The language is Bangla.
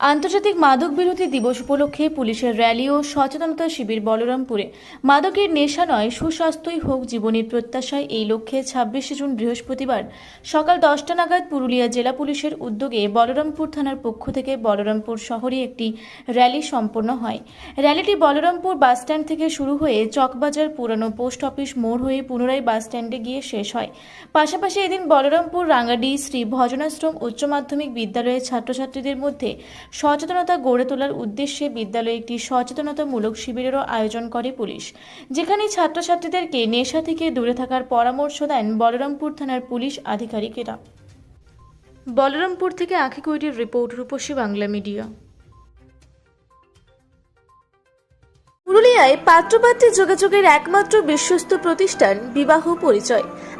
আন্তর্জাতিক মাদক বিরোধী দিবস উপলক্ষে পুলিশের র্যালি ও সচেতনতা শিবির বলরামপুরে। মাদকের নেশা নয়, সুস্বাস্থ্যই হোক জীবনের প্রত্যাশায় এই লক্ষ্যে ছাব্বিশে জুন বৃহস্পতিবার সকাল দশটা নাগাদ পুরুলিয়া জেলা পুলিশের উদ্যোগে বলরামপুর থানার পক্ষ থেকে বলরামপুর শহরে একটি র্যালি সম্পন্ন হয়। র্যালিটি বলরামপুর বাসস্ট্যান্ড থেকে শুরু হয়ে চকবাজার পুরানো পোস্ট অফিস মোড় হয়ে পুনরায় বাসস্ট্যান্ডে গিয়ে শেষ হয়। পাশাপাশি এদিন বলরামপুর রাঙ্গাডি শ্রী ভজনাশ্রম উচ্চ মাধ্যমিক বিদ্যালয়ের ছাত্রছাত্রীদের মধ্যে সচেতনতা গড়ে তোলার উদ্দেশ্যে বিদ্যালয়ে একটি সচেতনতামূলক শিবিরেরও আয়োজন করে পুলিশ। যেখানে ছাত্রছাত্রীদেরকে নেশা থেকে দূরে থাকার পরামর্শ দেন বলরামপুর থানার পুলিশ আধিকারিকেরা। বলরামপুর থেকে আঁখি কৈরির রিপোর্ট, রূপসী বাংলা মিডিয়া। পুরুলিয়ায় পাত্রপাত্রী যোগাযোগের একমাত্র বিশ্বস্ত প্রতিষ্ঠান বিবাহ পরিচয়।